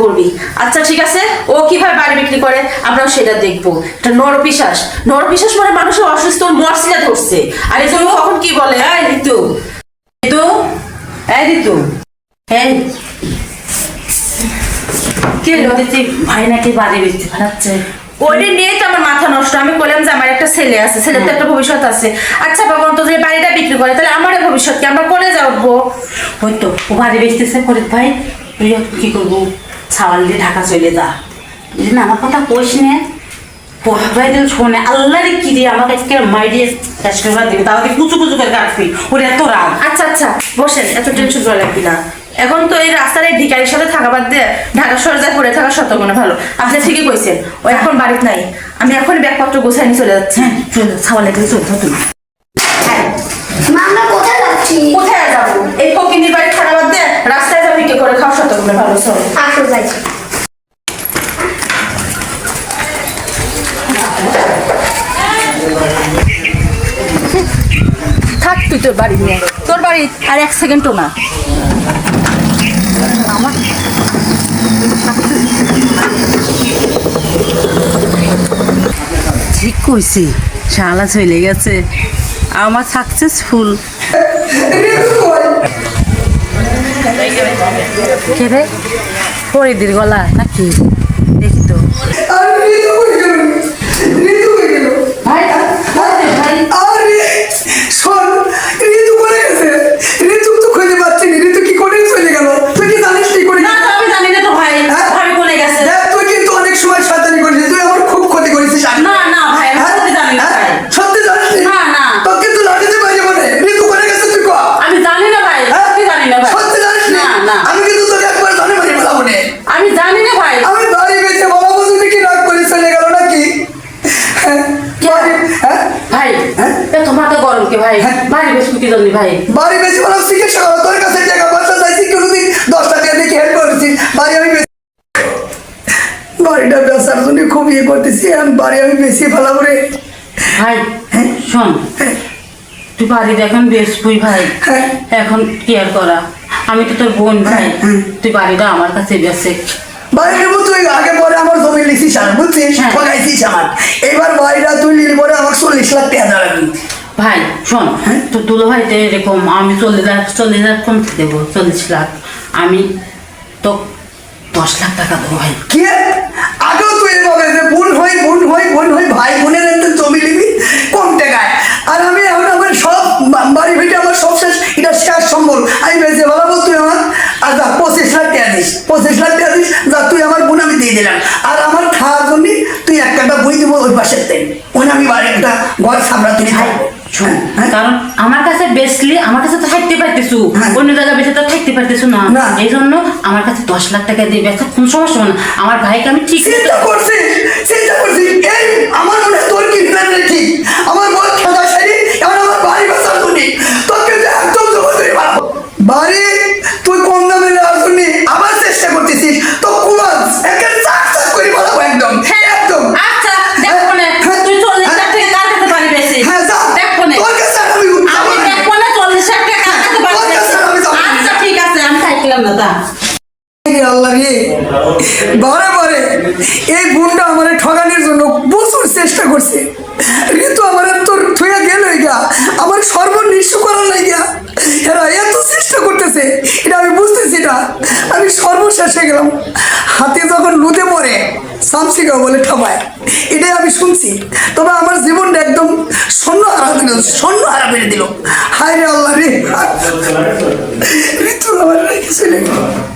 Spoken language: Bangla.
করবি। আচ্ছা ঠিক আছে? ও কীভাবে বাড়ি বিক্রি করে? আমরাও সেটা দেখব। এটা নরপিশ্বাস নরপিশ্বাস মানে মানুষের অসুস্থ মরসিলা ধরছে। আর এই জন্য কখন কি বলে? এই ঋতু। ঋতু? এই ঋতু। এই। কে দিদি ভাই নাকি বাড়ি পারছে ওইটা নিয়ে তো আমার মাথা নষ্ট। আমি বললাম যে আমার একটা ছেলে আছে। ছেলের তো একটা ভবিষ্যৎ আছে। আচ্ছা বাবা তো যে বাড়িটা বিক্রি করে তাহলে আমার ভবিষ্যৎ কি? আমরা যা উঠবো ওই তো ও বাড়ি বেচতেছে ফরিদ ভাই। কি করব? ছাওয়াল দিয়ে ঢাকা চলে যা। বুঝলি না আমার কথা কোষ নে ভাই দিল শোনে আল্লাহরে কি দিয়ে আমাকে আজকে মাইডিয়ে শেষ করে দিবি? তাহলে কুচু কুচু করে কাটবি ওর এত রাগ। আচ্ছা আচ্ছা বসেন এত টেনশন করে লাগবি না। এখন তো এই রাস্তার এই ভিকারির সাথে থাকা বাদ দিয়ে ঢাকা শহরে যায় পড়ে থাকা শত গুণে ভালো। আপনি ঠিকই কইছেন ও এখন বাড়িতে নাই। আমি এখন ব্যাগপত্র গোছাই নিয়ে চলে যাচ্ছি। হ্যাঁ চল ছাওয়ালে চল তুমি। মা আমরা কোথায় যাচ্ছি? কোথায় যাব এই ফকিনির বাড়ি থাকা বাদ দিয়ে রাস্তায় যাবি কে থাক তুই তোর বাড়ি নিয়ে তোর বাড়ি আর এক সেকেন্ডও না। ঠিক কইছি, শালা চলে গেছে। আমার সাকসেসফুল রে ফরিদির গলা নাকি? দেখি তো। ভাই মাথা কে ভাই? হ্যাঁ। বাড়ি বেশ কি জানি ভাই। বাড়ি বেশি বললাম চিকিৎসা করো তোর কাছে টাকা পয়সা চাইছি কোনোদিন দশ টাকা দিয়ে হেল্প করেছি? বাড়ি আমি বেশি বাড়িটা বেচার জন্য খুব ইয়ে করতেছি আমি বাড়ি আমি বেশি ফেলাবো রে। ভাই হ্যাঁ? শোন। হ্যাঁ। তুই বাড়িতে এখন বেশ তুই ভাই। এখন কেয়ার করা। আমি তো তোর বোন ভাই। তুই বাড়িটা আমার কাছে বেসে বাড়ি নেব তুই আগে পরে আমার জমি লিখিস আর বুঝছিস। ঠকাইছিস আমার। এবার বাড়িটা তুই নিলি পরে আমার চল্লিশ লাখ টাকা ভাই শোন হ্যাঁ? তো তুলো ভাই তো এরকম আমি চল্লিশ লাখ চল্লিশ লাখ কম দেবো চল্লিশ লাখ। আমি তো দশ লাখ টাকা দেবো ভাই। কি? আগেও তুই এভাবে যে বোন হই বোন হই বোন হই ভাই বোনের একটা জমি নিবি? কম টাকায়। আর আমি এখন আমার সব বাড়ি ভিটে আমার সব শেষ। এটা শেষ সম্বল। আমি বেঁচে বলাবো তুই আমার আর যা পঁচিশ লাখ টাকা দিস। পঁচিশ লাখ টাকা দিস যা তুই আমার বোন আমি দিয়ে দিলাম। আর আমার খাওয়ার জন্য তুই এক কাটা বই দিব ওই পাশের থেকে ওই আমি বাড়ি একটা ঘর সামরা তুই থাকব? কারণ আমার কাছে বেসলি আমার কাছে তো থাকতে পারতেছু। হ্যাঁ। অন্য জায়গায় বেঁচে তো থাকতে পারতেছু না। এই জন্য আমার কাছে দশ লাখ টাকা দিয়ে ব্যবসা কোন সমস্যা না। আমার ভাইকে আমি ঠিক চিন্তা করছিস? আল্লাহ রে। বারে বারে এই বোনটা আমার ঠগানোর জন্য প্রচুর চেষ্টা করছে। ঋতু আমার তোর থুয়া গেল গা আমার সর্বনিঃস্ব করার লাগিয়া এরা এত চেষ্টা করতেছে, এটা আমি বুঝতেছি না। আমি সর্বশেষ হয়ে গেলাম। হাতে যখন লুদে পড়ে সামসিকা বলে ঠবায় এটাই আমি শুনছি। তবে আমার জীবনটা একদম শূন্য হারা দিল শূন্য হারা বেড়ে দিল। হায় রে আল্লাহ রে। ঋতু আমার রেখে চলে গেল